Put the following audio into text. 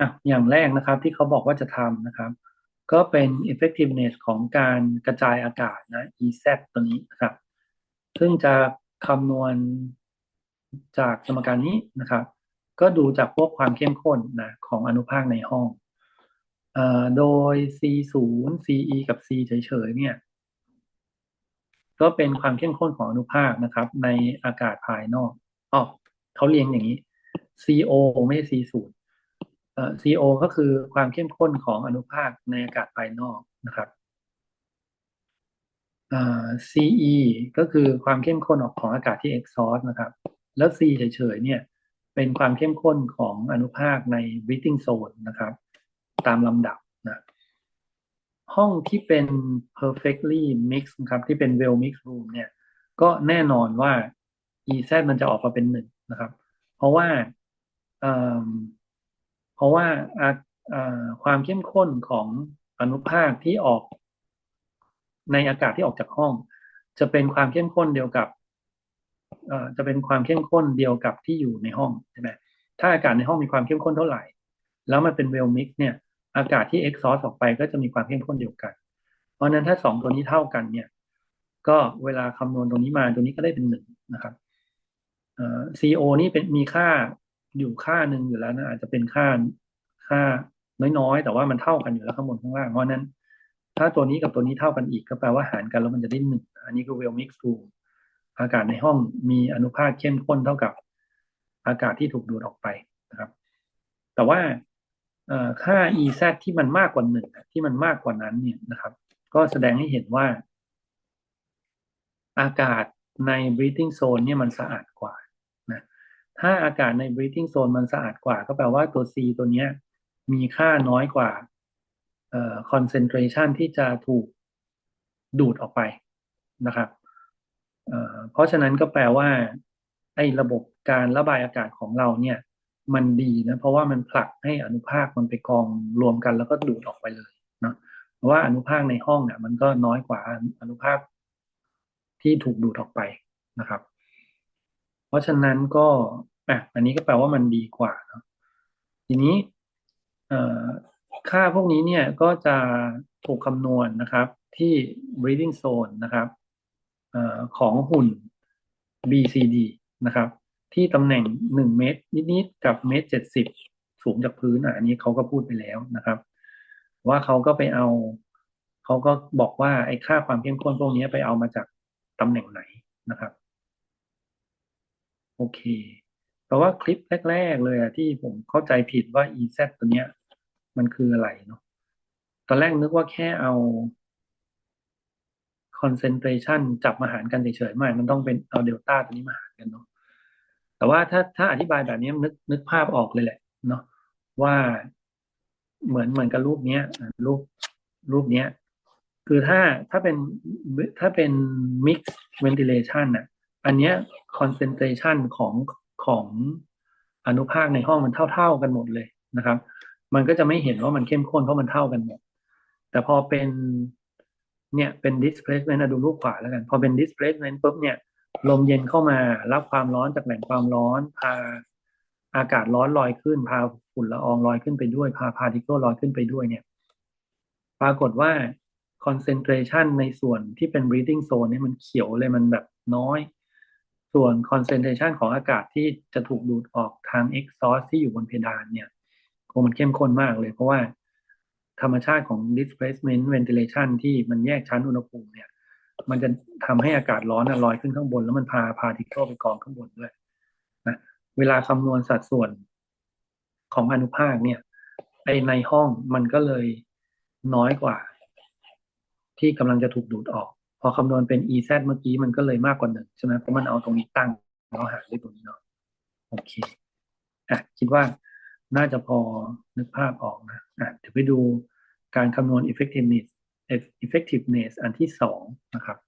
อะอย่างแรกนะครับที่เขาบอกว่าจะทำนะครับ ก็เป็น effectiveness ของการกระจายอากาศนะ EZ ตัวนี้นะครับ ซึ่งจะคำนวณจากสมการนี้นะครับ ก็ดูจากพวกความเข้มข้นนะของอนุภาคในห้องอ่อโดย C0 CE กับ C เฉยๆเนี่ย ก็เป็นความเข้มข้นของอนุภาคนะครับ ในอากาศภายนอกอ๋อเขาเรียงอย่างนี้ CO ไม่ใช่ C0 เอ่อ CO ก็คือความเข้มข้นของอนุภาคในอากาศภายนอกนะครับอ่า CE ก็คือความเข้มข้นออกของอากาศที่ exhaust นะครับ แล้ว C เฉยๆเนี่ยเป็นความเข้มข้นของอนุภาคใน breathing zone นะครับ ตามลำดับนะห้องที่เป็น perfectly mix นะครับที่เป็น well mixed room เนี่ยก็แน่นอนว่า EZ มันจะออกมาเป็นหนึ่งนะครับ เพราะว่า เพราะว่าอาความเข้มข้นของอนุภาคที่ออก ในอากาศที่ออกจากห้อง จะเป็นความเข้มข้นเดียวกับจะเป็นความเข้มข้นเดียวกับที่อยู่ในห้องใช่ไหมถ้าอากาศในห้องมีความเข้มข้นเท่าไหร่ แล้วมันเป็นเวลมิกเนี่ย อากาศที่ exhaust ออกไปก็จะมีความเข้มข้นเดียวกัน เพราะนั้นถ้าสองตัวนี้เท่ากันเนี่ย ก็เวลาคำนวณตรงนี้มาตัวนี้ก็ได้เป็นหนึ่งนะครับ CO นี่เป็นมีค่า อยู่ค่าหนึ่งอยู่แล้วนะอาจจะเป็นค่าค่าน้อยๆ แต่ว่ามันเท่ากันอยู่แล้วข้างบนข้างล่าง เพราะนั้น ถ้าตัวนี้กับตัวนี้เท่ากันอีกก็แปลว่าหารกันแล้วมันจะได้หนึ่งอันนี้คือ well mix room อากาศในห้องมีอนุภาคเข้มข้นเท่ากับอากาศที่ถูกดูดออกไปนะครับ แต่ว่าค่า EZ ที่มันมากกว่าหนึ่งที่มันมากกว่านั้นเนี่ยนะครับ ก็แสดงให้เห็นว่า อากาศใน breathing zone เนี่ยมันสะอาดกว่า ถ้าอากาศใน breathing zone มันสะอาดกว่า ก็แปลว่าตัว C ตัวเนี้ย มีค่าน้อยกว่าเอ่อ concentration ที่จะถูกดูดออกไปนะครับเอ่อเพราะฉะนั้นก็แปลว่า ไอ้ระบบการระบายอากาศของเราเนี่ย มันดีนะเพราะว่ามันผลักให้อนุภาคมันไปกองรวมกันแล้วก็ดูดออกไปเลยเนาะเพราะว่าอนุภาคในห้องเนี่ยมันก็น้อยกว่าอนุภาคที่ถูกดูดออกไปนะครับ เพราะฉะนั้นก็ อะอันนี้ก็แปลว่ามันดีกว่าเนาะทีนี้ค่าพวกนี้เนี่ยก็จะถูกคำนวณนะครับที่ breathing zone นะครับอของหุ่น BCD นะครับ ที่ตำแหน่งหนึ่งเมตร นิดๆกับเมตรเจ็ดสิบสูงจากพื้นอะอันนี้เขาก็พูดไปแล้วนะครับ ว่าเขาก็ไปเอาเขาก็บอกว่าไอ้ค่าความเข้มข้นพวกนี้ไปเอามาจากตำแหน่งไหนนะครับ โอเค เพราะว่าคลิปแรก ๆ เลยอะที่ผมเข้าใจผิดว่า EZ ตัวเนี้ย มันคืออะไรเนาะตอนแรกนึกว่าแค่เอา concentration จับมาหารกันเฉยๆไม่ มันต้องเป็นเอาเดลต้าตัวนี้มาหารกันเนาะแต่ว่าถ้าถ้าอธิบายแบบนี้นึกนึกภาพออกเลยแหละเนาะว่าเหมือนเหมือนกับรูปเนี้ยรูปรูปเนี้ย คือถ้าถ้าเป็นถ้าเป็น mix ventilation น่ะ อันเนี้ย concentration ของ ของอนุภาคในห้องมันเท่า ๆกันหมดเลยนะครับ มันก็จะไม่เห็นว่ามันเข้มข้นเพราะมันเท่ากันหมด แต่พอเป็นเนี่ยเป็น displacement อะดูรูปขวาแล้วกัน พอเป็น displacement ปุ๊บเนี่ยลมเย็นเข้ามารับความร้อนจากแหล่งความร้อน พาอากาศร้อนลอยขึ้น พาฝุ่นละอองลอยขึ้นไปด้วย พาพาร์ติเคิลลอยขึ้นไปด้วยเนี่ย ปรากฏว่า concentration ในส่วนที่เป็น breathing zone เนี่ยมันเขียวเลยมันแบบน้อย ส่วน concentration ของอากาศที่จะถูกดูดออกทาง exhaust ที่อยู่บนเพดานเนี่ยโอ้มันเข้มข้นมากเลย เพราะว่าธรรมชาติของ displacement ventilation ที่มันแยกชั้นอุณหภูมิเนี่ยมันจะทำให้อากาศร้อนลอยขึ้นข้างบน แล้วมันพาพาติเคิลไปกองข้างบนด้วยนะเวลาคำนวณสัดส่วนของอนุภาคเนี่ยไอในห้องมันก็เลยน้อยกว่า ที่กำลังจะถูกดูดออก พอคำนวณเป็น EZ เมื่อกี้มันก็เลยมากกว่าหนึ่งใช่ไหมเพราะมันเอาตรงนี้ตั้งแล้วหารด้วยตรงนี้เนาะโอเคอะคิดว่าน่าจะพอนึกภาพออกนะอะเดี๋ยวไปดูการคำนวณ effectiveness effectiveness อันที่สองนะครับ